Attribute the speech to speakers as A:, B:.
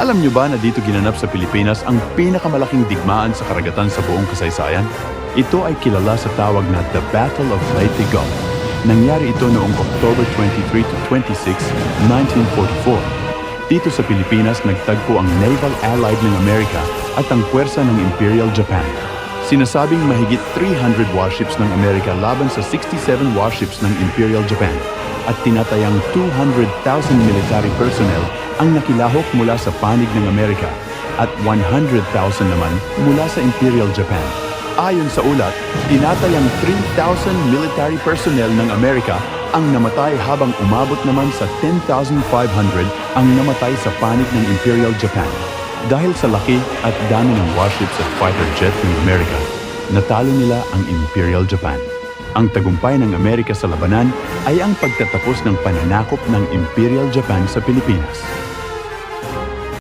A: Alam niyo ba na dito ginanap sa Pilipinas ang pinakamalaking digmaan sa karagatan sa buong kasaysayan? Ito ay kilala sa tawag na The Battle of Leyte Gulf. Nangyari ito noong October 23 to 26, 1944. Dito sa Pilipinas nagtagpo ang Naval Allied ng Amerika at ang puwersa ng Imperial Japan. Sinasabing mahigit 300 warships ng Amerika laban sa 67 warships ng Imperial Japan at tinatayang 200,000 military personnel ang nakilahok mula sa panig ng Amerika at 100,000 naman mula sa Imperial Japan. Ayon sa ulat, tinatayang 3,000 military personnel ng Amerika ang namatay habang umabot naman sa 10,500 ang namatay sa panig ng Imperial Japan. Dahil sa laki at dami ng warships at fighter jet ng Amerika, natalo nila ang Imperial Japan. Ang tagumpay ng Amerika sa labanan ay ang pagtatapos ng pananakop ng Imperial Japan sa Pilipinas.